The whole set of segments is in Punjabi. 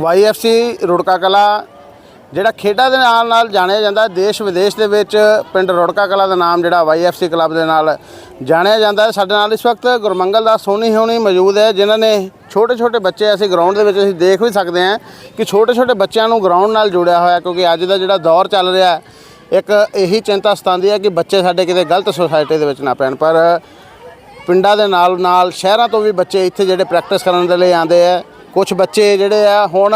ਵਾਈਐਫਸੀ ਰੁੜਕਾ ਕਲਾ, ਜਿਹੜਾ ਖੇਡਾਂ ਦੇ ਨਾਲ ਨਾਲ ਜਾਣਿਆ ਜਾਂਦਾ, ਦੇਸ਼ ਵਿਦੇਸ਼ ਦੇ ਵਿੱਚ ਪਿੰਡ ਰੁੜਕਾ ਕਲਾ ਦਾ ਨਾਮ ਜਿਹੜਾ ਵਾਈਐਫਸੀ ਕਲੱਬ ਦੇ ਨਾਲ ਜਾਣਿਆ ਜਾਂਦਾ ਹੈ। ਸਾਡੇ ਨਾਲ ਇਸ ਵਕਤ ਗੁਰਮੰਗਲ ਦਾ ਸੋਨੀ ਹੋਣੀ ਮੌਜੂਦ ਹੈ, ਜਿਨ੍ਹਾਂ ਨੇ ਛੋਟੇ ਛੋਟੇ ਬੱਚੇ ਅਸੀਂ ਗਰਾਊਂਡ ਦੇ ਵਿੱਚ ਅਸੀਂ ਦੇਖ ਵੀ ਸਕਦੇ ਹਾਂ ਕਿ ਛੋਟੇ ਛੋਟੇ ਬੱਚਿਆਂ ਨੂੰ ਗਰਾਊਂਡ ਨਾਲ ਜੋੜਿਆ ਹੋਇਆ, ਕਿਉਂਕਿ ਅੱਜ ਦਾ ਜਿਹੜਾ ਦੌਰ ਚੱਲ ਰਿਹਾ ਹੈ, ਇੱਕ ਇਹੀ ਚਿੰਤਾ ਸਤਾਉਂਦੀ ਹੈ ਕਿ ਬੱਚੇ ਸਾਡੇ ਕਿਤੇ ਗਲਤ ਸੁਸਾਇਟੀ ਦੇ ਵਿੱਚ ਨਾ ਪੈਣ। ਪਰ ਪਿੰਡਾਂ ਦੇ ਨਾਲ ਨਾਲ ਸ਼ਹਿਰਾਂ ਤੋਂ ਵੀ ਬੱਚੇ ਇੱਥੇ ਜਿਹੜੇ ਪ੍ਰੈਕਟਿਸ ਕਰਨ ਦੇ ਲਈ ਆਉਂਦੇ ਆ ਕੁਝ ਬੱਚੇ ਜਿਹੜੇ ਆ ਹੁਣ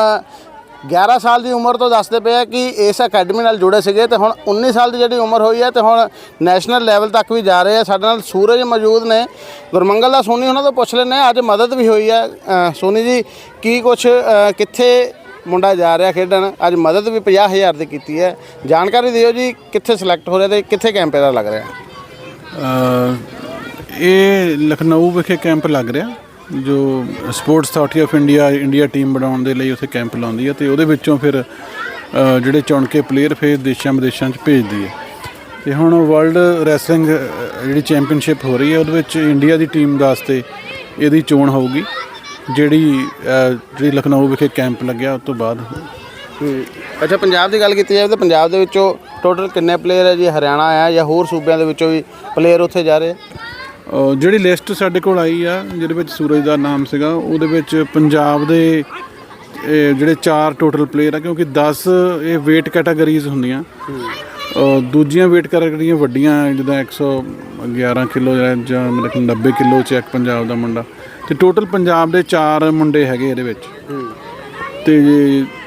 11 ਸਾਲ ਦੀ ਉਮਰ ਤੋਂ ਦੱਸਦੇ ਪਏ ਆ ਕਿ ਇਸ ਅਕੈਡਮੀ ਨਾਲ ਜੁੜੇ ਸੀਗੇ ਤੇ ਹੁਣ 19 ਸਾਲ ਦੀ ਜਿਹੜੀ ਉਮਰ ਹੋਈ ਹੈ ਤੇ ਹੁਣ ਨੈਸ਼ਨਲ ਲੈਵਲ ਤੱਕ ਵੀ ਜਾ ਰਹੇ ਆ। ਸਾਡੇ ਨਾਲ ਸੂਰਜ ਮੌਜੂਦ ਨੇ। ਗੁਰਮੰਗਲ ਦਾ ਸੋਨੀ ਉਹਨਾਂ ਤੋਂ ਪੁੱਛ ਲੈਂਦੇ ਹਾਂ। ਅੱਜ ਮਦਦ ਵੀ ਹੋਈ ਹੈ ਸੋਨੀ ਜੀ, ਕੀ ਕੁਝ ਕਿੱਥੇ ਮੁੰਡਾ ਜਾ ਰਿਹਾ ਖੇਡਣ? ਅੱਜ ਮਦਦ ਵੀ 50000 ਦੀ ਕੀਤੀ ਹੈ। ਜਾਣਕਾਰੀ ਦਿਓ ਜੀ, ਕਿੱਥੇ ਸਿਲੈਕਟ ਹੋ ਰਿਹਾ ਤੇ ਕਿੱਥੇ ਕੈਂਪ ਇਹਦਾ ਲੱਗ ਰਿਹਾ? ਇਹ ਲਖਨਊ ਵਿਖੇ ਕੈਂਪ ਲੱਗ ਰਿਹਾ। ਜੋ sports authority of India India team ਬਣਾਉਣ ਦੇ ਲਈ ਉੱਥੇ ਕੈਂਪ ਲਾਉਂਦੀ ਹੈ ਤੇ ਉਹਦੇ ਵਿੱਚੋਂ ਫਿਰ ਜਿਹੜੇ ਚੁਣ ਕੇ ਪਲੇਅਰ ਫਿਰ ਦੇਸ਼ਾਂ ਵਿਦੇਸ਼ਾਂ 'ਚ ਭੇਜਦੀ ਹੈ। ਤੇ ਹੁਣ ਵਰਲਡ ਰੈਸਲਿੰਗ ਜਿਹੜੀ ਚੈਂਪੀਅਨਸ਼ਿਪ ਹੋ ਰਹੀ ਹੈ, ਉਹਦੇ ਵਿੱਚ ਇੰਡੀਆ ਦੀ ਟੀਮ ਵਾਸਤੇ ਇਹਦੀ ਚੋਣ ਹੋਊਗੀ, ਜਿਹੜੀ ਜਿਹੜੀ ਲਖਨਊ ਵਿਖੇ ਕੈਂਪ ਲੱਗਿਆ, ਉਸ ਤੋਂ ਬਾਅਦ ਹੂੰ। ਅੱਛਾ, ਪੰਜਾਬ ਦੀ ਗੱਲ ਕੀਤੀ ਜਾਵੇ ਤਾਂ ਪੰਜਾਬ ਦੇ ਵਿੱਚੋਂ ਟੋਟਲ ਕਿੰਨੇ ਪਲੇਅਰ ਹੈ ਜੀ? ਹਰਿਆਣਾ ਆ ਜਾਂ ਹੋਰ ਸੂਬਿਆਂ ਦੇ ਵਿੱਚੋਂ ਵੀ ਪਲੇਅਰ ਉੱਥੇ ਜਾ ਰਹੇ ਆ? ਜਿਹੜੀ ਲਿਸਟ ਸਾਡੇ ਕੋਲ ਆਈ ਆ, ਜਿਹਦੇ ਵਿੱਚ ਸੂਰਜ ਦਾ ਨਾਮ ਸੀਗਾ, ਉਹਦੇ ਵਿੱਚ ਪੰਜਾਬ ਦੇ, ਇਹ ਜਿਹੜੇ ਚਾਰ ਟੋਟਲ ਪਲੇਅਰ ਆ, ਕਿਉਂਕਿ 10 ਇਹ weight ਕੈਟਾਗਰੀਜ਼ ਹੁੰਦੀਆਂ। ਅਹ ਦੂਜੀਆਂ weight ਕੈਟਾਗਰੀਆਂ ਵੱਡੀਆਂ, ਜਿੱਦਾਂ 111 ਕਿਲੋ ਜਾਂ ਮੇਰੇ ਖਿਆਲ 90 ਕਿਲੋ ਚ ਇੱਕ ਪੰਜਾਬ ਦਾ ਮੁੰਡਾ। ਤੇ ਟੋਟਲ ਪੰਜਾਬ ਦੇ ਚਾਰ ਮੁੰਡੇ ਹੈਗੇ ਇਹਦੇ ਵਿੱਚ। ਤੇ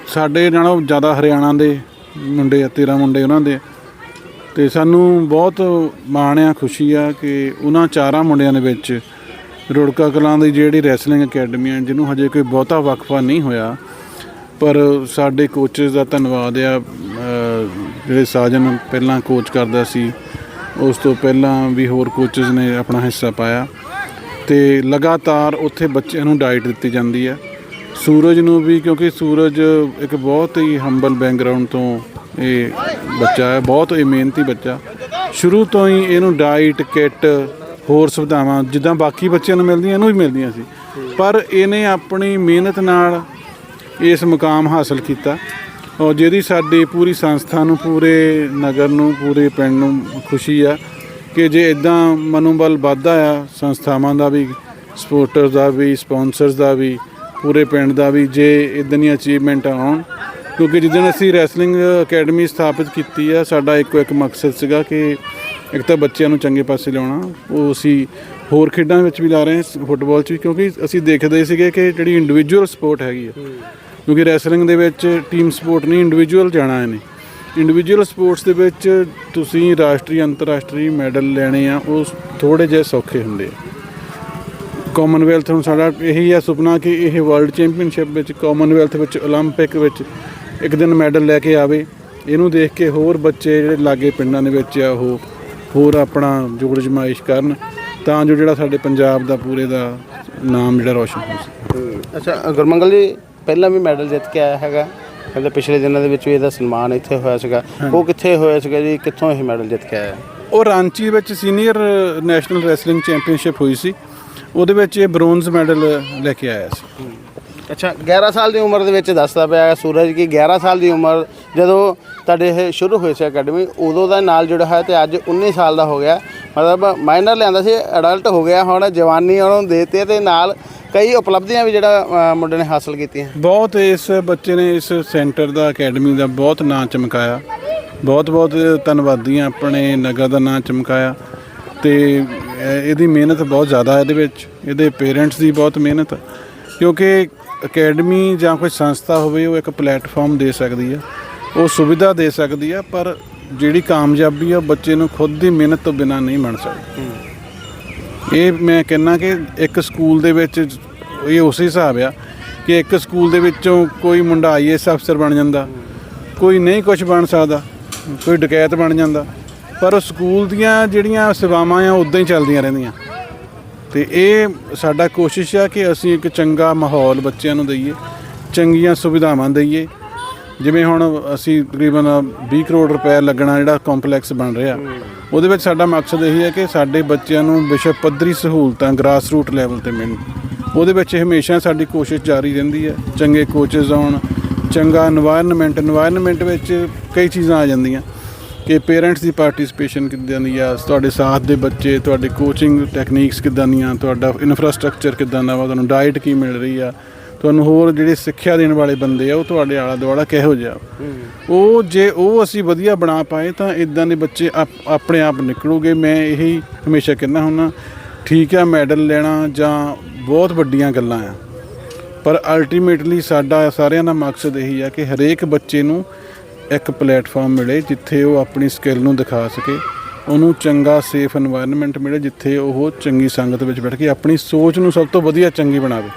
ਸਾਡੇ ਨਾਲੋਂ ਜ਼ਿਆਦਾ ਹਰਿਆਣਾ ਦੇ ਮੁੰਡੇ ਆ 13 ਮੁੰਡੇ ਉਹਨਾਂ ਦੇ ਤੇ ਸਾਨੂੰ ਬਹੁਤ ਮਾਣ ਆ, ਖੁਸ਼ੀ ਆ ਕਿ ਉਹਨਾਂ ਚਾਰਾਂ ਮੁੰਡਿਆਂ ਦੇ ਵਿੱਚ ਰੁੜਕਾ ਕਲਾਂ ਦੀ ਜਿਹੜੀ ਰੈਸਲਿੰਗ ਅਕੈਡਮੀ ਆ, ਜਿਹਨੂੰ ਹਜੇ ਕੋਈ ਬਹੁਤਾ ਵਕਫਾ ਨਹੀਂ ਹੋਇਆ, ਪਰ ਸਾਡੇ ਕੋਚਸ ਦਾ ਧੰਨਵਾਦ ਆ। ਜਿਹੜੇ ਸਾਜਨ ਪਹਿਲਾਂ ਕੋਚ ਕਰਦਾ ਸੀ, ਉਸ ਤੋਂ ਪਹਿਲਾਂ ਵੀ ਹੋਰ ਕੋਚਸ ਨੇ ਆਪਣਾ ਹਿੱਸਾ ਪਾਇਆ। ਤੇ ਲਗਾਤਾਰ ਉੱਥੇ ਬੱਚਿਆਂ ਨੂੰ ਡਾਈਟ ਦਿੱਤੀ ਜਾਂਦੀ ਹੈ ਸੂਰਜ ਨੂੰ ਵੀ, ਕਿਉਂਕਿ ਸੂਰਜ ਇੱਕ ਬਹੁਤ ਹੀ ਹੰਬਲ ਬੈਕਗ੍ਰਾਉਂਡ ਤੋਂ ਇਹ ਬੱਚਾ ਹੈ, ਬਹੁਤ ਹੀ ਮਿਹਨਤੀ ਬੱਚਾ। ਸ਼ੁਰੂ ਤੋਂ ਹੀ ਇਹਨੂੰ ਡਾਈਟ ਕਿੱਟ ਹੋਰ ਸੁਵਿਧਾਵਾਂ, ਜਿੱਦਾਂ ਬਾਕੀ ਬੱਚਿਆਂ ਨੂੰ ਮਿਲਦੀਆਂ, ਇਹਨੂੰ ਵੀ ਮਿਲਦੀਆਂ ਸੀ। ਪਰ ਇਹਨੇ ਆਪਣੀ ਮਿਹਨਤ ਨਾਲ ਇਸ ਮੁਕਾਮ ਹਾਸਲ ਕੀਤਾ। ਔਰ ਜਿਹਦੀ ਸਾਡੀ ਪੂਰੀ ਸੰਸਥਾ ਨੂੰ, ਪੂਰੇ ਨਗਰ ਨੂੰ, ਪੂਰੇ ਪਿੰਡ ਨੂੰ ਖੁਸ਼ੀ ਆ ਕਿ ਜੇ ਇਦਾਂ ਮਨੋਬਲ ਵੱਧਦਾ ਆ, ਸੰਸਥਾਵਾਂ ਦਾ ਵੀ ਸਪੋਰਟਰਸ ਦਾ ਵੀ ਸਪਾਂਸਰਸ ਦਾ ਵੀ, ਪੂਰੇ ਪਿੰਡ ਦਾ ਵੀ, ਜੇ ਇਦਾਂ ਦੀਆਂ ਅਚੀਵਮੈਂਟ ਆਉਣ ਕਿਉਂਕਿ ਜਿੱਦਣ ਅਸੀਂ ਰੈਸਲਿੰਗ ਅਕੈਡਮੀ ਸਥਾਪਿਤ ਕੀਤੀ ਆ ਸਾਡਾ ਇੱਕੋ ਇੱਕ ਮਕਸਦ ਸੀਗਾ ਕਿ ਇੱਕ ਤਾਂ ਬੱਚਿਆਂ ਨੂੰ ਚੰਗੇ ਪਾਸੇ ਲਿਆਉਣਾ ਉਹ ਅਸੀਂ ਹੋਰ ਖੇਡਾਂ ਵਿੱਚ ਵੀ ਲਾ ਰਹੇ ਹਾਂ ਫੁੱਟਬਾਲ 'ਚ ਵੀ ਕਿਉਂਕਿ ਅਸੀਂ ਦੇਖਦੇ ਸੀਗੇ ਕਿ ਜਿਹੜੀ ਇੰਡੀਵਿਜੂਅਲ ਸਪੋਰਟ ਹੈਗੀ ਆ ਕਿਉਂਕਿ ਰੈਸਲਿੰਗ ਦੇ ਵਿੱਚ ਟੀਮ ਸਪੋਰਟ ਨਹੀਂ ਇੰਡੀਵਿਜੂਅਲ ਜਾਣਾ ਇਹਨੇ ਇੰਡੀਵਿਜੂਅਲ ਸਪੋਰਟਸ ਦੇ ਵਿੱਚ ਤੁਸੀਂ ਰਾਸ਼ਟਰੀ ਅੰਤਰਰਾਸ਼ਟਰੀ ਮੈਡਲ ਲੈਣੇ ਆ ਉਹ ਥੋੜੇ ਜਿਹੇ ਸੌਖੇ ਹੁੰਦੇ ਆ ਕਾਮਨਵੈਲਥ ਨੂੰ ਸਾਡਾ ਇਹੀ ਆ ਸੁਪਨਾ ਕਿ ਇਹ ਵਰਲਡ ਚੈਂਪੀਅਨਸ਼ਿਪ ਵਿੱਚ ਕਾਮਨਵੈਲਥ ਵਿੱਚ 올림픽 ਵਿੱਚ ਇੱਕ ਦਿਨ ਮੈਡਲ ਲੈ ਕੇ ਆਵੇ ਇਹਨੂੰ ਦੇਖ ਕੇ ਹੋਰ ਬੱਚੇ ਜਿਹੜੇ ਲਾਗੇ ਪਿੰਡਾਂ ਦੇ ਵਿੱਚ ਆ ਉਹ ਹੋਰ ਆਪਣਾ ਜੋੜ ਜਮਾਇਸ਼ ਕਰਨ ਤਾਂ ਜੋ ਜਿਹੜਾ ਸਾਡੇ ਪੰਜਾਬ ਦਾ ਪੂਰੇ ਦਾ ਨਾਮ ਜਿਹੜਾ ਰੋਸ਼ਨ ਹੋ ਸਕੇ ਅੱਛਾ ਗੁਰਮੰਗਲ ਜੀ ਪਹਿਲਾਂ ਵੀ ਮੈਡਲ ਜਿੱਤ ਕੇ ਆਇਆ ਹੈਗਾ ਕਹਿੰਦੇ ਪਿਛਲੇ ਦਿਨਾਂ ਦੇ ਵਿੱਚ ਵੀ ਇਹਦਾ ਸਨਮਾਨ ਇੱਥੇ ਹੋਇਆ ਸੀਗਾ। ਉਹ ਕਿੱਥੇ ਹੋਇਆ ਸੀਗਾ ਜੀ? ਕਿੱਥੋਂ ਇਹ ਮੈਡਲ ਜਿੱਤ ਕੇ ਆਇਆ? ਉਹ ਰਾਂਚੀ ਵਿੱਚ ਸੀਨੀਅਰ ਨੈਸ਼ਨਲ ਰੈਸਲਿੰਗ ਚੈਂਪੀਅਨਸ਼ਿਪ ਹੋਈ ਸੀ। ਉਹਦੇ ਵਿੱਚ ਇਹ ਬ੍ਰੌਂਜ਼ ਮੈਡਲ ਲੈ ਕੇ ਆਇਆ ਸੀ। ਅੱਛਾ 11 ਸਾਲ ਦੀ ਉਮਰ ਦੇ ਵਿੱਚ ਦੱਸਦਾ ਪਿਆ ਸੂਰਜ ਕਿ 11 ਸਾਲ ਦੀ ਉਮਰ ਜਦੋਂ ਤੁਹਾਡੇ ਇਹ ਸ਼ੁਰੂ ਹੋਈ ਸੀ ਅਕੈਡਮੀ ਉਦੋਂ ਦਾ ਨਾਲ ਜੁੜਾ ਹੈ ਤੇ ਅੱਜ 19 ਸਾਲ ਦਾ ਹੋ ਗਿਆ। ਮਤਲਬ ਮਾਈਨਰ ਲਿਆਂਦਾ ਸੀ ਅਡਲਟ ਹੋ ਗਿਆ, ਹੁਣ ਜਵਾਨੀ ਉਹਨੂੰ ਦੇਤੀ ਤੇ ਨਾਲ ਕਈ ਉਪਲਬਧੀਆਂ ਵੀ ਜਿਹੜਾ ਮੁੰਡੇ ਨੇ ਹਾਸਲ ਕੀਤੀਆਂ। ਬਹੁਤ ਇਸ ਬੱਚੇ ਨੇ ਇਸ ਸੈਂਟਰ ਦਾ ਅਕੈਡਮੀ ਦਾ ਬਹੁਤ ਨਾਂ ਚਮਕਾਇਆ। ਬਹੁਤ ਬਹੁਤ ਧੰਨਵਾਦੀ ਹਾਂ ਆਪਣੇ ਨਗਰ ਦਾ ਨਾਂ ਚਮਕਾਇਆ। ਤੇ ਇਹਦੀ ਮਿਹਨਤ ਬਹੁਤ ਜ਼ਿਆਦਾ ਇਹਦੇ ਵਿੱਚ। ਇਹਦੇ ਪੇਰੈਂਟਸ ਦੀ ਬਹੁਤ ਮਿਹਨਤ। ਕਿਉਂਕਿ ਅਕੈਡਮੀ ਜਾਂ ਕੋਈ ਸੰਸਥਾ ਹੋਵੇ, ਉਹ ਇੱਕ ਪਲੇਟਫਾਰਮ ਦੇ ਸਕਦੀ ਆ। ਉਹ ਸੁਵਿਧਾ ਦੇ ਸਕਦੀ ਆ, ਪਰ ਜਿਹੜੀ ਕਾਮਯਾਬੀ ਆ, ਉਹ ਬੱਚੇ ਨੂੰ ਖੁਦ ਦੀ ਮਿਹਨਤ ਤੋਂ ਬਿਨਾਂ ਨਹੀਂ ਬਣ ਸਕਦੀ। ਇਹ ਮੈਂ ਕਹਿੰਨਾ ਕਿ ਇੱਕ ਸਕੂਲ ਦੇ ਵਿੱਚ ਇਹ ਉਸੇ ਹਿਸਾਬ ਆ ਕਿ ਇੱਕ ਸਕੂਲ ਦੇ ਵਿੱਚੋਂ ਕੋਈ ਮੁੰਡਾ ਆਈਐਸ ਅਫਸਰ ਬਣ ਜਾਂਦਾ, ਕੋਈ ਨਹੀਂ ਕੁਝ ਬਣ ਸਕਦਾ, ਕੋਈ ਡਕੈਤ ਬਣ ਜਾਂਦਾ, ਪਰ ਉਹ ਸਕੂਲ ਦੀਆਂ ਜਿਹੜੀਆਂ ਸੇਵਾਵਾਂ ਆ ਉਦਾਂ ਹੀ ਚੱਲਦੀਆਂ ਰਹਿੰਦੀਆਂ। ਤੇ ਇਹ ਸਾਡਾ ਕੋਸ਼ਿਸ਼ ਆ ਕਿ ਅਸੀਂ ਇੱਕ ਚੰਗਾ ਮਾਹੌਲ ਬੱਚਿਆਂ ਨੂੰ ਦਈਏ, ਚੰਗੀਆਂ ਸੁਵਿਧਾਵਾਂ ਦਈਏ। ਜਿਵੇਂ ਹੁਣ ਅਸੀਂ ਤਕਰੀਬਨ 20 ਕਰੋੜ ਰੁਪਏ ਲੱਗਣਾ ਜਿਹੜਾ ਕੰਪਲੈਕਸ ਬਣ ਰਿਹਾ, ਉਹਦੇ ਵਿੱਚ ਸਾਡਾ ਮਕਸਦ ਇਹ ਹੈ ਕਿ ਸਾਡੇ ਬੱਚਿਆਂ ਨੂੰ ਵਿਸ਼ਵ ਪੱਧਰੀ ਸਹੂਲਤਾਂ ਗ੍ਰਾਸ ਰੂਟ ਲੈਵਲ ਤੇ ਮਿਲਣ। ਉਹਦੇ ਵਿੱਚ ਹਮੇਸ਼ਾ ਸਾਡੀ ਕੋਸ਼ਿਸ਼ ਜਾਰੀ ਰਹਿੰਦੀ ਹੈ, ਚੰਗੇ ਕੋਚਸ ਆਉਣ, ਚੰਗਾ এনवायरमेंट এনवायरमेंट ਵਿੱਚ ਕਈ ਚੀਜ਼ਾਂ ਆ ਜਾਂਦੀਆਂ। ਕਿ ਪੇਰੈਂਟਸ ਦੀ ਪਾਰਟਿਸਿਪੇਸ਼ਨ ਕਿੱਦਾਂ ਦੀ ਆ? ਤੁਹਾਡੇ ਸਾਥ ਦੇ ਬੱਚੇ ਤੁਹਾਡੇ ਕੋਚਿੰਗ ਟੈਕਨੀਕਸ ਕਿੱਦਾਂ ਦੀਆਂ? ਤੁਹਾਡਾ ਇਨਫਰਾਸਟ੍ਰਕਚਰ ਕਿੱਦਾਂ ਦਾ ਵਾ? ਤੁਹਾਨੂੰ ਡਾਈਟ ਕੀ ਮਿਲ ਰਹੀ ਆ? ਤੁਹਾਨੂੰ ਹੋਰ ਜਿਹੜੇ ਸਿੱਖਿਆ ਦੇਣ ਵਾਲੇ ਬੰਦੇ ਆ ਉਹ ਤੁਹਾਡੇ ਆਲਾ ਦੁਆਲਾ ਕਿਹੋ ਜਿਹਾ? ਉਹ ਜੇ ਉਹ ਅਸੀਂ ਵਧੀਆ ਬਣਾ ਪਾਏ ਤਾਂ ਇਦਾਂ ਦੇ ਬੱਚੇ ਆਪ- ਆਪਣੇ ਆਪ ਨਿਕਲੂਗੇ। ਮੈਂ ਇਹੀ ਹਮੇਸ਼ਾ ਕਹਿੰਦਾ ਹੁੰਨਾ ਠੀਕ ਆ ਮੈਡਲ ਲੈਣਾ ਜਾਂ ਬਹੁਤ ਵੱਡੀਆਂ ਗੱਲਾਂ ਆ। ਪਰ ਅਲਟੀਮੇਟਲੀ ਸਾਡਾ ਸਾਰਿਆਂ ਦਾ ਮਕਸਦ ਇਹੀ ਆ ਕਿ ਹਰੇਕ ਬੱਚੇ ਨੂੰ ਇੱਕ ਪਲੇਟਫਾਰਮ ਮਿਲੇ ਜਿੱਥੇ ਉਹ ਆਪਣੀ ਸਕਿੱਲ ਨੂੰ ਦਿਖਾ ਸਕੇ। ਉਹਨੂੰ ਚੰਗਾ, ਸੇਫ এনवायरमेंट ਮਿਲੇ ਜਿੱਥੇ ਉਹ ਚੰਗੀ ਸੰਗਤ ਵਿੱਚ ਬੈਠ ਕੇ ਆਪਣੀ ਸੋਚ ਨੂੰ ਸਭ ਤੋਂ ਵਧੀਆ ਚੰਗੀ ਬਣਾਵੇ।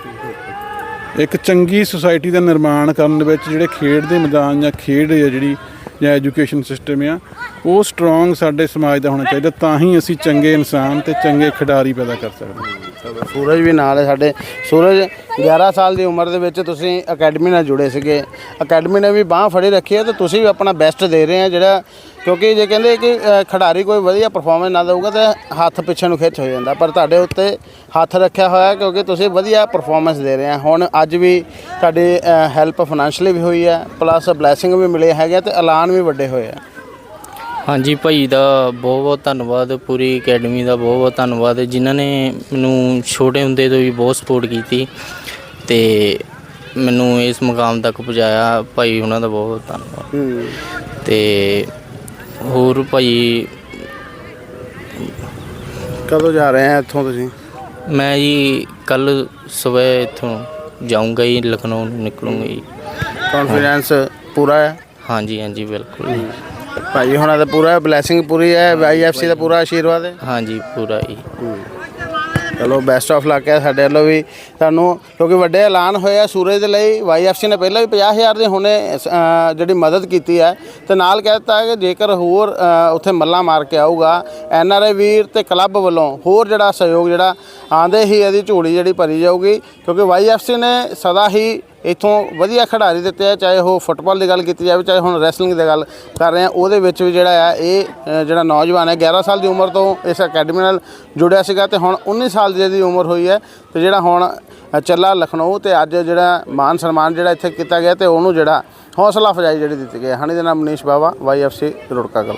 ਇੱਕ ਚੰਗੀ ਸੁਸਾਇਟੀ ਦਾ ਨਿਰਮਾਣ ਕਰਨ ਦੇ ਵਿੱਚ ਜਿਹੜੇ ਖੇਡ ਦੇ ਮੈਦਾਨ ਜਾਂ ਖੇਡ ਹੈ ਜਿਹੜੀ ਜਾਂ ਐਜੂਕੇਸ਼ਨ ਸਿਸਟਮ ਆ, ਉਹ ਸਟਰੋਂਗ ਸਾਡੇ ਸਮਾਜ ਦਾ ਹੋਣਾ ਚਾਹੀਦਾ, ਤਾਂ ਹੀ ਅਸੀਂ ਚੰਗੇ ਇਨਸਾਨ ਤੇ ਚੰਗੇ ਖਿਡਾਰੀ ਪੈਦਾ ਕਰ ਸਕਦੇ ਹਾਂ। ਸੂਰਜ ਵੀ ਨਾਲ ਹੈ ਸਾਡੇ। ਸੂਰਜ 11 ਸਾਲ ਦੀ ਉਮਰ ਦੇ ਵਿੱਚ ਤੁਸੀਂ ਅਕੈਡਮੀ ਨਾਲ ਜੁੜੇ ਸੀਗੇ। ਅਕੈਡਮੀ ਨੇ ਵੀ ਬਾਹ ਫੜੀ ਰੱਖੀ ਹੈ ਤੇ ਤੁਸੀਂ ਵੀ ਆਪਣਾ ਬੈਸਟ ਦੇ ਰਹੇ ਆ ਜਿਹੜਾ ਕਿਉਂਕਿ ਜੇ ਕਹਿੰਦੇ ਕਿ ਖਿਡਾਰੀ ਕੋਈ ਵਧੀਆ ਪਰਫਾਰਮੈਂਸ ਨਾ ਦੇਊਗਾ ਤੇ ਹੱਥ ਪਿੱਛੇ ਨੂੰ ਖਿੱਚ ਹੋ ਜਾਂਦਾ। ਪਰ ਤੁਹਾਡੇ ਉੱਤੇ ਹੱਥ ਰੱਖਿਆ ਹੋਇਆ ਕਿਉਂਕਿ ਤੁਸੀਂ ਵਧੀਆ ਪਰਫਾਰਮੈਂਸ ਦੇ ਰਹੇ ਆ ਹੁਣ ਅੱਜ ਵੀ ਤੁਹਾਡੀ ਹੈਲਪ ਫਾਈਨੈਂਸ਼ਲੀ ਵੀ ਹੋਈ ਹੈ ਪਲੱਸ ਬਲੇਸਿੰਗ ਵੀ ਮਿਲੇ ਹੈਗੇ ਤੇ ਐਲਾਨ ਵੀ ਵੱਡੇ ਹੋਏ ਆ। ਹਾਂਜੀ ਭਾਈ ਦਾ ਬਹੁਤ ਬਹੁਤ ਧੰਨਵਾਦ ਪੂਰੀ ਅਕੈਡਮੀ ਦਾ ਬਹੁਤ ਬਹੁਤ ਧੰਨਵਾਦ। ਜਿਨ੍ਹਾਂ ਨੇ ਮੈਨੂੰ ਛੋਟੇ ਹੁੰਦੇ ਤੋਂ ਵੀ ਬਹੁਤ ਸਪੋਰਟ ਕੀਤੀ ਤੇ ਮੈਨੂੰ ਇਸ ਮੁਕਾਮ ਤੱਕ ਪਹੁੰਚਾਇਆ। ਭਾਈ ਉਹਨਾਂ ਦਾ ਬਹੁਤ ਬਹੁਤ ਧੰਨਵਾਦ। ਤੇ ਹੋਰ ਭਾਈ ਕਦੋਂ ਜਾ ਰਹੇ ਆ ਇੱਥੋਂ ਤੁਸੀਂ? ਮੈਂ ਜੀ ਕੱਲ ਸਵੇਰ ਇੱਥੋਂ ਜਾਊਂਗਾ ਜੀ ਲਖਨਊ ਨੂੰ ਨਿਕਲੂੰਗਾ ਜੀ। ਕੌਨਫੀਡੈਂਸ ਪੂਰਾ ਹੈ? ਹਾਂਜੀ ਹਾਂਜੀ ਬਿਲਕੁਲ। ਭਾਈ ਹੁਣਾਂ ਦਾ ਪੂਰਾ ਬਲੇਸਿੰਗ ਪੂਰੀ ਹੈ ਆਈਐਫਸੀ ਦਾ ਪੂਰਾ ਆਸ਼ੀਰਵਾਦ ਹੈ। ਹਾਂਜੀ ਪੂਰਾ ਜੀ ਚਲੋ ਬੈਸਟ ਆਫ ਲੱਕ ਹੈ ਸਾਡੇ ਵੱਲੋਂ ਵੀ। ਤੁਹਾਨੂੰ ਕਿਉਂਕਿ ਵੱਡੇ ਐਲਾਨ ਹੋਏ ਆ ਸੂਰਜ ਦੇ ਲਈ ਵਾਈਐਫਸੀ ਨੇ ਪਹਿਲਾਂ ਵੀ 50000 ਦੇ ਹੁਣੇ ਅ, ਜਿਹੜੀ ਮਦਦ ਕੀਤੀ ਹੈ। ਤੇ ਨਾਲ ਕਹਿ ਦਿੱਤਾ ਹੈ ਕਿ ਜੇਕਰ ਹੋਰ ਅ, ਉੱਥੇ ਮੱਲਾ ਮਾਰ ਕੇ ਆਊਗਾ ਐਨਆਰਆਈ ਵੀਰ ਤੇ ਕਲੱਬ ਵੱਲੋਂ ਹੋਰ ਜਿਹੜਾ ਸਹਿਯੋਗ ਜਿਹੜਾ ਆਂਦੇ ਹੀ ਇਹਦੀ ਝੋਲੀ ਜਿਹੜੀ ਭਰੀ ਜਾਊਗੀ। ਕਿਉਂਕਿ ਵਾਈਐਫਸੀ ਨੇ ਸਦਾ ਹੀ ਇਥੋਂ ਵਧੀਆ ਖਿਡਾਰੀ ਦਿੱਤੇ ਆ ਚਾਹੇ ਉਹ ਫੁੱਟਬਾਲ ਦੀ ਗੱਲ ਕੀਤੀ ਜਾਵੇ ਚਾਹੇ ਹੁਣ ਰੈਸਲਿੰਗ ਦੀ ਗੱਲ ਕਰ ਰਹੇ ਆ ਉਹਦੇ ਵਿੱਚ ਵੀ ਜਿਹੜਾ ਆ ਇਹ ਜਿਹੜਾ ਨੌਜਵਾਨ ਹੈ 11 ਸਾਲ ਦੀ ਉਮਰ ਤੋਂ ਇਸ ਅਕੈਡਮੀ ਨਾਲ ਜੁੜਿਆ ਸੀਗਾ ਤੇ ਹੁਣ 19 ਸਾਲ ਦੀ ਇਹਦੀ ਉਮਰ ਹੋਈ ਹੈ ਤੇ ਜਿਹੜਾ ਹੁਣ ਅ, ਚੱਲਾ ਲਖਨਊ ਤੇ ਅੱਜ ਜਿਹੜਾ ਮਾਨ ਸਨਮਾਨ ਜਿਹੜਾ ਇੱਥੇ ਕੀਤਾ ਗਿਆ ਤੇ ਉਹਨੂੰ ਜਿਹੜਾ ਹੌਸਲਾ ਅਫਜ਼ਾਈ ਜਿਹੜੀ ਦਿੱਤੀ ਗਈ ਹੈ। ਹਣੀ ਦੇ ਨਾਮ ਮਨੀਸ਼ ਬਾਵਾ ਵਾਈਐਫਸੀ ਰੁੜਕਾ ਕਲ